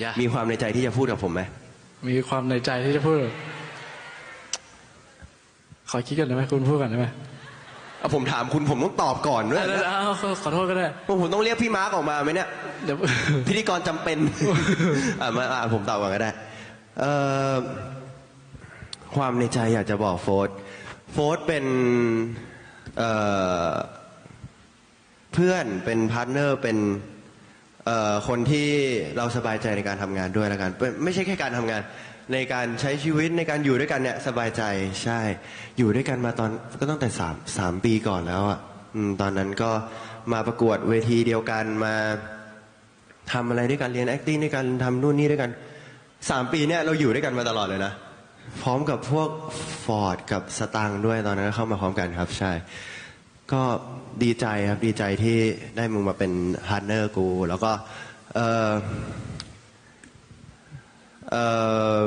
อย่ามีความในใจที่จะพูดกับผมไหมมีความในใจที่จะพูด ขอคิดกันได้ไหมคุณพูดกันได้ไหมเอาผมถามคุณผมต้องตอบก่อนด้วยเดี๋ยวๆเอาขอโทษก็ได้ว่าผมต้องเรียกพี่มาร์กออกมาไหมเนี่ยเดี๋ยวพิธีกรจำเป็น อะมาอะผมตอบก่อนก็ได้เอ่อความในใจอยากจะบอกโฟร์ธโฟร์ธเป็นเอ่อเพื่อนเป็นพาร์ทเนอร์เป็น เอ่อคนที่เราสบายใจในการทำงานด้วยแล้วกันไม่ใช่แค่การทำงาน ในการใช้ชีวิตในการอยู่ด้วยกันเนี่ยสบายใจใช่ อยู่ด้วยกันมาตอนก็ตั้งแต่สามสามปีก่อนแล้วอะอืมตอนนั้นก็มาประกวดเวทีเดียวกันมาทำอะไรด้วยกันเรียน acting ด้วยกันทำนู่นนี่ด้วยกันสามปีเนี่ยเราอยู่ด้วยกันมาตลอดเลยนะ พร้อมกับพวกฟอร์ดกับสตังค์ด้วยตอนนั้นเข้ามาพร้อมกันครับ ใช่ ก็ดีใจครับดีใจที่ได้มึงมาเป็นพาร์ทเนอร์กู แล้วก็เออเออ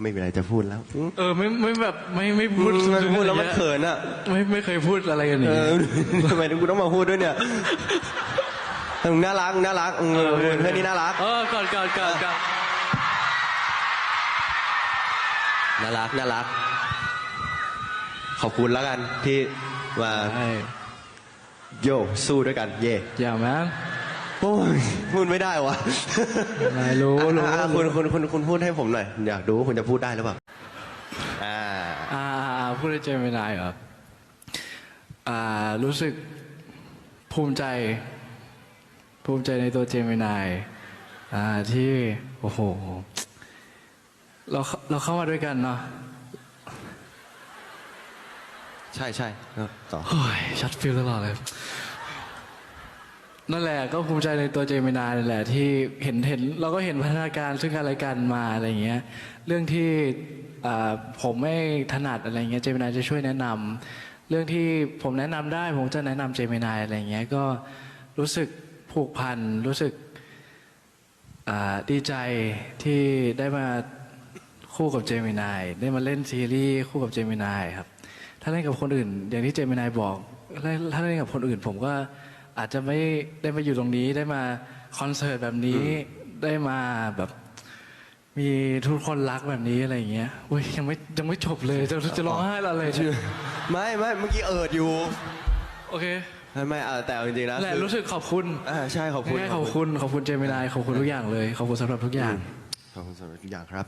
ไม่มีอะไรจะพูดแล้วอืมเออ ไม่ไม่แบบไม่ไม่พูดมันพูดแล้วมันเขินอะ ไม่ไม่เคยพูดอะไรกันอย่างเอนี้อทำไมถึงกูต้องมาพูดด้วยเนี่ยมึงน่ารักมึงน่ารักเออเพื่อนนี่น่ารัก เออก่อนก่อนก่อนก่อนน่ารักน่ารัก ขอบคุณแล้วกันที่ มาใช่โยสู้ด้วยกัน เย่อย่าแมนโอ้ยพูดไม่ได้วะอะไรรู้รู้อะคุณคุณคุณคุณพูดให้ผมหน่อยอยากดูว่าคุณจะพูดได้หรือเปล่าอ่าอ่าอ่าพูดได้เจมินายเหรออ่ารู้สึกภูมิใจ ภูมิใจในตัวเจมินายอ่าที่โอ้โหเราเราเข้ามาด้วยกันเนาะ ใช่ใช่เออต่อ โอ้ยชัดฟิลตลอดเลย นั่นแหละก็ภูมิใจในตัวเจมินายนั่นแหละที่เห็นเห็นเราก็เห็นพัฒนาการซึ่งกันและกันมาอะไรอย่างเงี้ยเรื่องที่อ่าผมไม่ถนัดอะไรเงี้ยเจมินายจะช่วยแนะนำเรื่องที่ผมแนะนำได้ ผมจะแนะนำเจมินายอะไรเงี้ยก็รู้สึกผูกพันรู้สึกอ่าดีใจที่ได้มาคู่กับเจมินายได้มาเล่นซีรีส์คู่กับเจมินายครับ ถ้าเล่นกับคนอื่น อย่างที่เจมินายบอกถ้าถ้าเล่นกับคนอื่น ผมก็อาจจะไม่ได้มาอยู่ตรงนี้ได้มาคอนเสิร์ตแบบนี้ได้มาแบบมีทุกคนรักแบบนี้อะไรอย่างเงี้ยอุ้ยยังไม่ยังไม่จบเลยจะจะร้องไห้แล้วเลยเนี่ยไม่ไม่เมื่อกี้เอิดอยู่ โอเค ไม่ไม่อะแต่เอาจริงๆนะแหละรู้สึกขอบคุณอ่าใช่ขอบคุณง่ายๆขอบคุณขอบคุณเจมินายขอบคุณทุกอย่างเลย ขอบคุณสำหรับทุกอย่างขอบคุณสำหรับทุกอย่างครับ